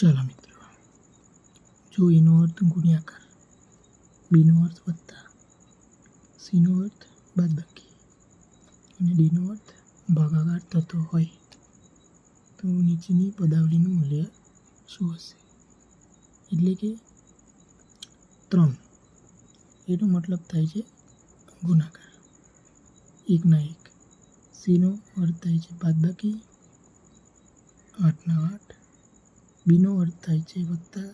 ચાલો મિત્રો, જો એનો અર્થ ગુણ્યાકાર, બીનો અર્થ વત્તા, સીનો અર્થ બાદબાકી, અને ડીનો અર્થ ભાગાકાર થતો હોય, તો નીચેની પદાવલીનું મૂલ્ય શું હશે? એટલે કે ત્રણ. એનો મતલબ થાય છે ગુણાકાર. એકના એક, સીનો અર્થ થાય છે બાદબાકી, આઠના આઠ બીનો અર્થ થાય છે વત્તા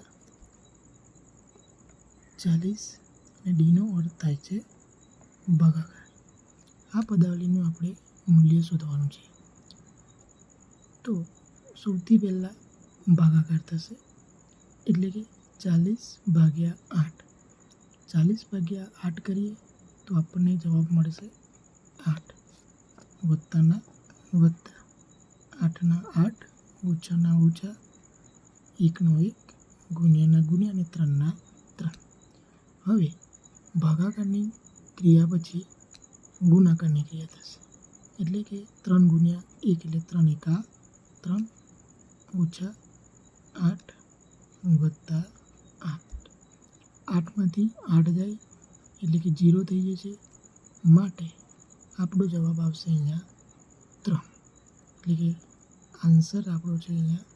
ચાલીસ અને ડીનો અર્થ થાય છે ભાગાકાર. આ પદાવલીનું આપણે મૂલ્ય શોધવાનું છે. તો સૌથી પહેલાં ભાગાકાર થશે. એટલે કે ચાલીસ ભાગ્યા આઠ. ચાલીસ ભાગ્યા આઠ કરીએ તો આપણને જવાબ મળશે આઠ. વત્તાના, વત્તા. આઠના આઠ, ઓછાના ઓછા એકનો એક, ગુણ્યાના ગુણ્યા અને ત્રણના ત્રણ. હવે ભાગાકારની ક્રિયા પછી ગુણાકારની ક્રિયા થશે. એટલે કે ત્રણ ગુણ્યા એક એટલે ત્રણ એકા ત્રણ ઓછા આઠ વત્તા આઠ. આઠમાંથી આઠ જાય એટલે કે જીરો થઈ જશે. માટે આપણો જવાબ આવશે અહીંયા ત્રણ. એટલે કે આન્સર આપણો છે અહીંયા